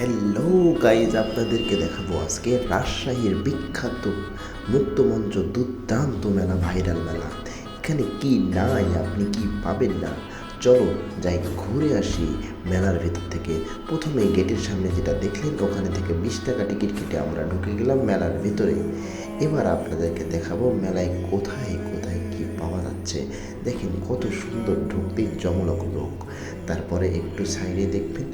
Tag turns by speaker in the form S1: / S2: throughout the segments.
S1: Hello guys আপনাদেরকে দেখাবো আজকে রাজশাহীর বিখ্যাত মুক্তমঞ্চ দুর্দান্ত মেলা ভাইরাল মেলা। এখানে কি নাই, আপনি কি পাবেন না? চলো যাই ঘুরে আসি মেলার ভেতর থেকে। প্রথমে গেটের সামনে যেটা দেখলেন, ওখানে থেকে বিশ টাকা টিকিট কেটে আমরা ঢুকে গেলাম মেলার ভিতরে। এবার আপনাদেরকে দেখাবো মেলায় কোথায় কোথায় কি পাওয়া যাচ্ছে। দেখেন কত সুন্দর ঢুকতেই জমলক লোক। তারপরে একটু সাইডে দেখবেন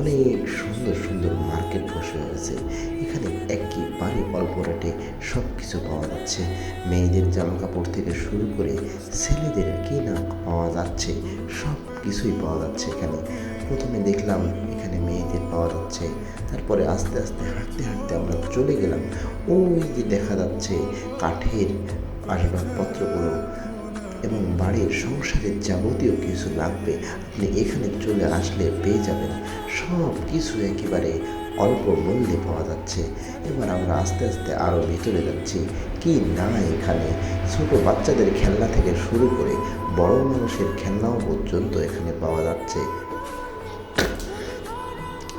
S1: অনেক সুন্দর সুন্দর মার্কেট বসে হয়েছে এখানে একেবারে অল্প রেটে সব কিছু পাওয়া যাচ্ছে। মেয়েদের জামা কাপড় থেকে শুরু করে ছেলেদের কি না পাওয়া যাচ্ছে সব কিছুই পাওয়া যাচ্ছে এখানে। প্রথমে দেখলাম এখানে মেয়েদের পাওয়া যাচ্ছে, তারপরে আস্তে আস্তে, হাঁটতে হাঁটতে আমরা চলে গেলাম। ওই যে দেখা যাচ্ছে কাঠের আসবাবপত্রগুলো। এবং বাড়ির সংসারের যাবতীয় কিছু লাগবে, আপনি এখানে চলে আসলে পেয়ে যাবেন। সব কিছু একেবারে অল্প মূল্যে পাওয়া যাচ্ছে। এবার আমরা আস্তে আস্তে আরও ভিতরে যাচ্ছি। কি না এখানে? ছোট বাচ্চাদের খেলনা থেকে শুরু করে বড় মানুষের খেলনাও পর্যন্ত এখানে পাওয়া যাচ্ছে।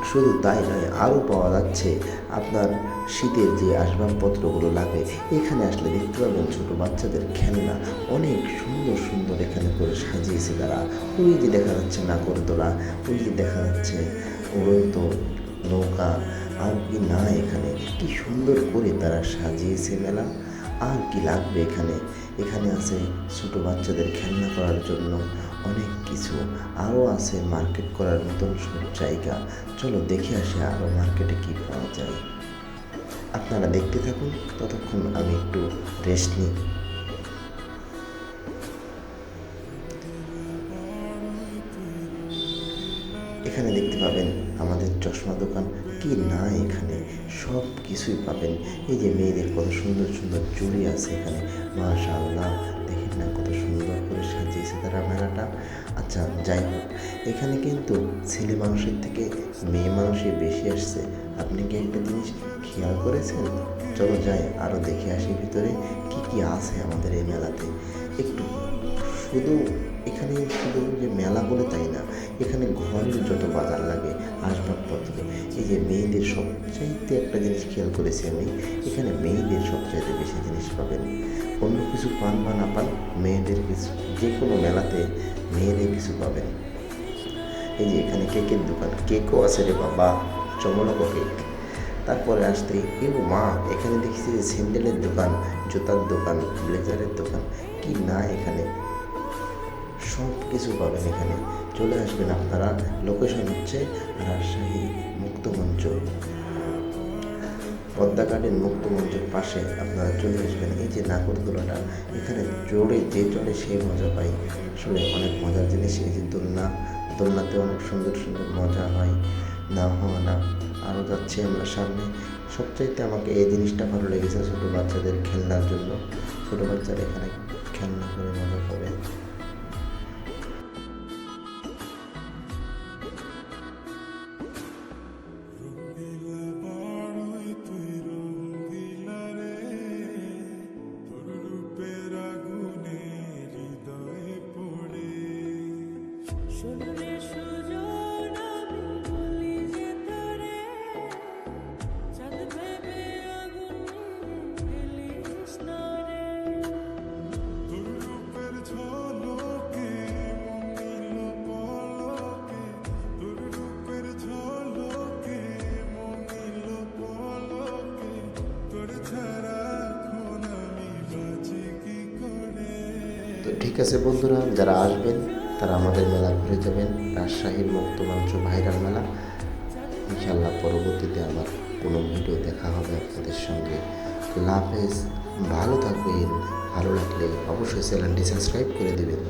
S1: শুধু তাই নয় আরও পাওয়া যাচ্ছে। আপনার শীতের যে আসবাবপত্রগুলো লাগে এখানে আসলে দেখতে পাবেন ছোটো বাচ্চাদের খেলনা। অনেক সুন্দর সুন্দর এখানে করে সাজিয়েছে তারা। ওই যে দেখা যাচ্ছে নাগরদোলা, ওই যে দেখা যাচ্ছে উড়ন্ত নৌকা। আর কি না এখানে, কি সুন্দর করে তারা সাজিয়েছে মেলা। আর কি লাগবে এখানে? এখানে আছে ছোটো বাচ্চাদের খেলনা করার জন্য অনেক কিছু। আরও আছে মার্কেট করার মতন সব জায়গা। চলো দেখে আসে আরও মার্কেটে কী পাওয়া যায়। আপনারা দেখতে থাকুন, ততক্ষণ আমি একটু রেস্ট নিই। এখানে দেখতে পাবেন আমাদের চশমা দোকান। কি না এখানে সব কিছুই পাবেন। এই যে মেয়েদের কত সুন্দর সুন্দর চুড়ি আছে এখানে। মাশাআল্লাহ, দেখেন না কত সুন্দর করে সাজিয়েছে তারা মেলাটা। আচ্ছা যাই হোক, এখানে কিন্তু ছেলে মানুষের থেকে মেয়ে মানুষই বেশি আসছে। আপনি কি একটা জিনিস খেয়াল করেছেন? চলো যাই আরও দেখে আসি ভিতরে কি কি আছে আমাদের এই মেলাতে। একটু। শুধু এখানে শুধু যে মেলা বলে তাই না, এখানে ঘরের যত বাজার লাগে, আসবাবপত্র, এই যে মেয়েদের সবচাইতে একটা জিনিস খেয়াল করেছি আমি, এখানে মেয়েদের সবচাইতে বেশি জিনিস পাবেন। অন্য কিছু পান বা না পান, মেয়েদের কিছু যে কোনো মেলাতে মেয়েদের কিছু পাবেন। এই যে এখানে কেকের দোকান, কেকও আছে রে বাবা চমলক কেক। তারপরে আসতে এও মা, এখানে দেখছি যে স্যান্ডেলের দোকান, জুতার দোকান, ব্লেজারের দোকান, কি না এখানে? সব কিছু পাবেন এখানে। চলে আসবেন আপনারা, লোকেশন হচ্ছে রাজশাহী মুক্তমঞ্চ। পদ্মা গার্ডেন মুক্তমঞ্চের পাশে আপনারা চলে আসবেন। এই যে নাগরদোলাটা এখানে জোরে যে চলে সেই মজা পাই। আসলে অনেক মজার জিনিস এই যে দোলনা, দোলনাতে অনেক সুন্দর সুন্দর মজা হয়। না হওয়া না। আরও যাচ্ছি আমরা সামনে। সবচাইতে আমাকে এই জিনিসটা ভালো লেগেছে ছোটো বাচ্চাদের খেলনার জন্য। ছোটো বাচ্চারা এখানে খেলনা করে মজা করে।
S2: শুনলে
S1: ঠিক আছে বন্ধুরা, যারা আসবেন, তারা আমাদের মেলা ঘুরে যাবেন, রাজশাহীর মুক্তমঞ্চ ভাইরাল মেলা। ইনশাল্লাহ পরবর্তীতে আবার কোনো ভিডিও দেখা হবে আপনাদের সঙ্গে। লাভেজ ভালো থাকবেন, ভালো লাগলে অবশ্যই চ্যানেলটি সাবস্ক্রাইব করে দেবেন।